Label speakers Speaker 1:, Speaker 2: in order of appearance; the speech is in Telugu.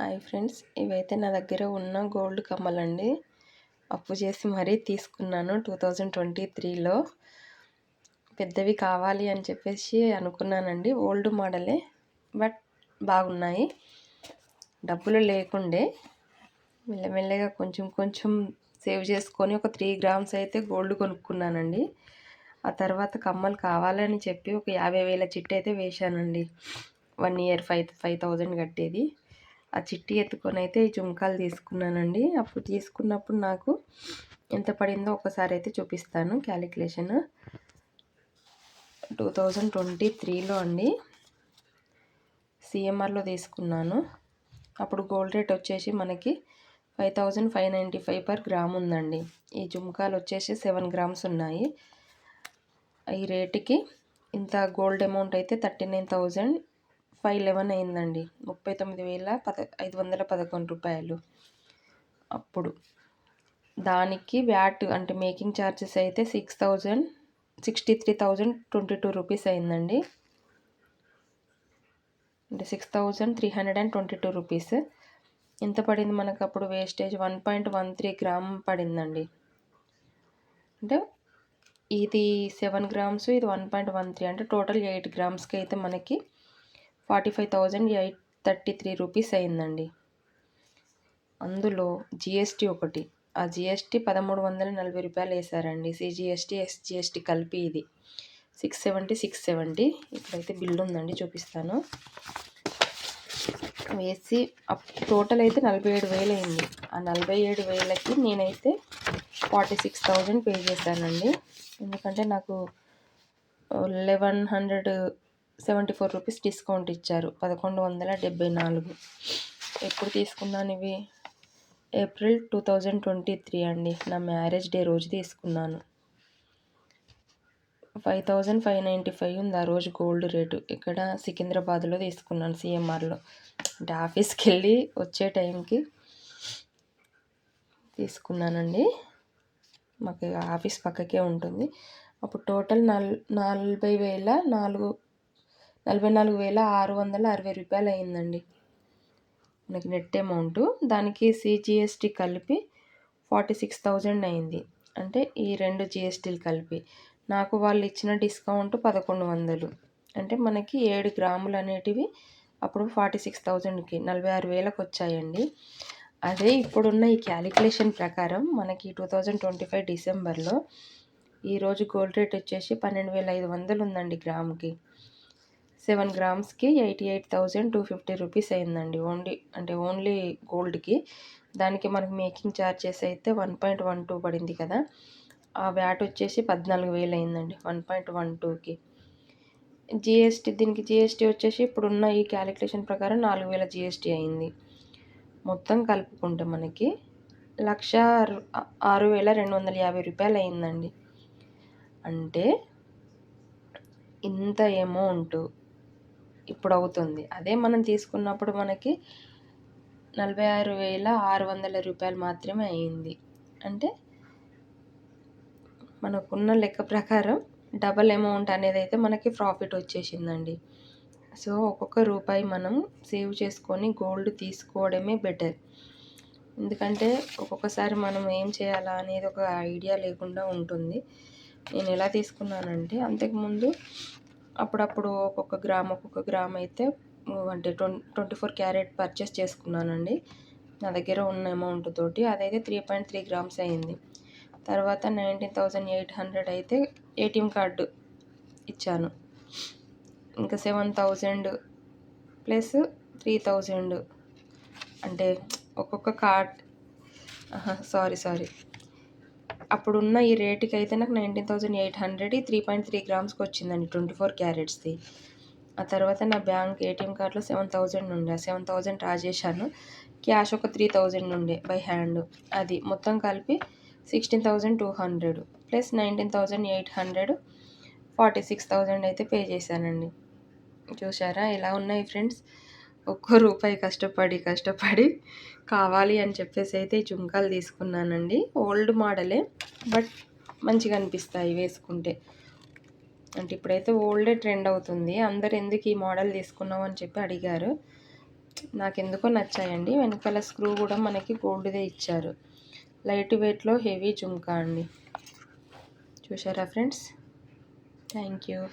Speaker 1: హాయ్ ఫ్రెండ్స్ ఇవైతే నా దగ్గర ఉన్న గోల్డ్ కమ్మలండి. అప్పు చేసి మరీ తీసుకున్నాను టూ థౌజండ్ ట్వంటీ త్రీలో. పెద్దవి కావాలి అని చెప్పేసి అనుకున్నానండి ఓల్డ్ మోడలే బట్ బాగున్నాయి. డబ్బులు లేకుండే మెల్లమెల్లగా కొంచెం కొంచెం సేవ్ చేసుకొని ఒక త్రీ గ్రామ్స్ అయితే గోల్డ్ కొనుక్కున్నానండి. ఆ తర్వాత కమ్మలు కావాలని చెప్పి ఒక యాభై వేల చిట్ అయితే వేశానండి. One year five five thousand కట్టేది. ఆ చిట్టి ఎత్తుకొని అయితే ఈ జుంకాలు తీసుకున్నానండి. అప్పుడు తీసుకున్నప్పుడు నాకు ఎంత పడిందో ఒకసారి అయితే చూపిస్తాను క్యాలిక్యులేషన్. టూ థౌజండ్ ట్వంటీ త్రీలో అండి. సిఎంఆర్లో తీసుకున్నాను. అప్పుడు గోల్డ్ రేట్ వచ్చేసి మనకి five thousand five ninety five per gram ఉందండి. ఈ జుంకాలు వచ్చేసి సెవెన్ గ్రామ్స్ ఉన్నాయి. ఈ రేటుకి ఇంత గోల్డ్ అమౌంట్ అయితే thirty nine thousand five eleven అయిందండి. ముప్పై తొమ్మిది వేల పద ఐదు వందల పదకొండు రూపాయలు. అప్పుడు దానికి వ్యాట్ అంటే మేకింగ్ ఛార్జెస్ అయితే six thousand sixty three thousand twenty two rupees అయిందండి. అంటే six thousand three hundred and twenty two rupees. ఎంత పడింది మనకు అప్పుడు wastage? One point one three gram పడిందండి. అంటే ఇది సెవెన్ గ్రామ్స్ ఇది వన్ పాయింట్ వన్ త్రీ అంటే టోటల్ ఎయిట్ గ్రామ్స్కి అయితే మనకి forty five thousand eight thirty three rupees అయిందండి. అందులో జిఎస్టీ ఒకటి. ఆ జిఎస్టీ పదమూడు వందల నలభై రూపాయలు వేశారండి. సిజిఎస్టీ ఎస్జిఎస్టీ కలిపి ఇది. Six seventy six seventy. ఇక్కడైతే బిల్లు ఉందండి చూపిస్తాను. వేసి టోటల్ అయితే నలభై ఏడు వేలు అయింది. ఆ నలభై ఏడు వేలకి నేనైతే ఫార్టీ సిక్స్ థౌజండ్ పే చేశానండి. ఎందుకంటే నాకు eleven hundred seventy four rupees discount ఇచ్చారు. పదకొండు వందల డెబ్బై నాలుగు. ఎప్పుడు తీసుకున్నాను ఇవి April two thousand twenty three అండి. నా మ్యారేజ్ డే రోజు తీసుకున్నాను. Five thousand five ninety five ఉంది ఆ రోజు గోల్డ్ రేటు. ఇక్కడ సికింద్రాబాద్లో తీసుకున్నాను సిఎంఆర్లో. అంటే ఆఫీస్కి వెళ్ళి వచ్చే టైంకి తీసుకున్నానండి. మాకు ఆఫీస్ పక్కకే ఉంటుంది. అప్పుడు టోటల్ నల్ నలభై వేల నాలుగు నలభై నాలుగు వేల ఆరు వందల అరవై రూపాయలు అయిందండి మనకి నెట్ అమౌంట్. దానికి సిజిఎస్టీ కలిపి ఫార్టీ సిక్స్ థౌజండ్ అయింది అంటే ఈ రెండు జిఎస్టీలు కలిపి. నాకు వాళ్ళు ఇచ్చిన డిస్కౌంట్ పదకొండు వందలు. అంటే మనకి ఏడు గ్రాములు అనేటివి అప్పుడు ఫార్టీ సిక్స్ థౌజండ్కి నలభై ఆరు వేలకు వచ్చాయండి అదే ఇప్పుడున్న ఈ క్యాలిక్యులేషన్ ప్రకారం మనకి టూ థౌజండ్ ట్వంటీ ఫైవ్ డిసెంబర్లో ఈరోజు గోల్డ్ రేట్ వచ్చేసి పన్నెండు వేల ఐదు వందలు ఉందండి గ్రాముకి. Seven గ్రామ్స్కి eighty eight thousand two fifty rupees అయిందండి ఓన్లీ అంటే ఓన్లీ గోల్డ్కి. దానికి మనకి మేకింగ్ ఛార్జెస్ అయితే వన్ పాయింట్ వన్ టూ పడింది కదా. ఆ వ్యాట్ వచ్చేసి పద్నాలుగు వేలు అయిందండి వన్ పాయింట్ వన్ టూకి. జిఎస్టీ దీనికి జిఎస్టీ వచ్చేసి ఇప్పుడున్న ఈ క్యాలిక్యులేషన్ ప్రకారం నాలుగు వేల జిఎస్టీ అయింది. మొత్తం కలుపుకుంటే మనకి లక్ష ఆరు వేల రెండు వందల యాభై రూపాయలు అయిందండి. అంటే ఇంత అమౌంట్ ఇప్పుడు అవుతుంది అదే మనం తీసుకున్నప్పుడు మనకి నలభై ఆరు వేల ఆరు వందల రూపాయలు మాత్రమే అయింది. అంటే మనకున్న లెక్క ప్రకారం డబల్ అమౌంట్ అనేది అయితే మనకి ప్రాఫిట్ వచ్చేసిందండి. సో ఒక్కొక్క రూపాయి మనం సేవ్ చేసుకొని గోల్డ్ తీసుకోవడమే బెటర్. ఎందుకంటే ఒక్కొక్కసారి మనం ఏం చేయాలా అనేది ఒక ఐడియా లేకుండా ఉంటుంది. నేను ఎలా తీసుకున్నానంటే అంతకుముందు అప్పుడప్పుడు ఒక్కొక్క గ్రామ్ ఒక్కొక్క గ్రామ్ అయితే అంటే twenty twenty four carat purchase చేసుకున్నానండి. నా దగ్గర ఉన్న అమౌంట్ తోటి. అదైతే త్రీ పాయింట్ త్రీ గ్రామ్స్ అయింది. తర్వాత నైన్టీన్ థౌజండ్ ఎయిట్ హండ్రెడ్ అయితే ఏటీఎం కార్డు ఇచ్చాను. ఇంకా seven thousand plus three thousand అంటే ఒక్కొక్క కార్డ్ సారీ సారీ. అప్పుడున్న ఈ రేటుకి అయితే నాకు nineteen thousand eight hundred three point three గ్రామ్స్కి వచ్చిందండి ట్వంటీ ఫోర్ క్యారెట్స్ది. ఆ తర్వాత నా బ్యాంక్ ఏటీఎం కార్డులో సెవెన్ థౌజండ్ ఉండే. సెవెన్ థౌజండ్ డ్రా చేశాను క్యాష్ ఒక త్రీ థౌజండ్ ఉండే బై హ్యాండ్. అది మొత్తం కలిపి sixteen thousand two hundred plus nineteen thousand eight hundred forty six thousand అయితే పే చేశానండి. చూసారా ఎలా ఉన్నాయి ఫ్రెండ్స్? ఒక్కో రూపాయి కష్టపడి కష్టపడి కావాలి అని చెప్పేసి అయితే జుంకాలు తీసుకున్నానండి. ఓల్డ్ మోడలే బట్ మంచిగా అనిపిస్తాయి వేసుకుంటే. అంటే ఇప్పుడైతే ఓల్డే ట్రెండ్ అవుతుంది. అందరు ఎందుకు ఈ మోడల్ తీసుకున్నావు అని చెప్పి అడిగారు. నాకు ఎందుకో నచ్చాయండి. వెనకాల స్క్రూ కూడా మనకి గోల్డ్దే ఇచ్చారు. లైట్ వెయిట్లో హెవీ జుంకా అండి. చూసారా ఫ్రెండ్స్? Thank you.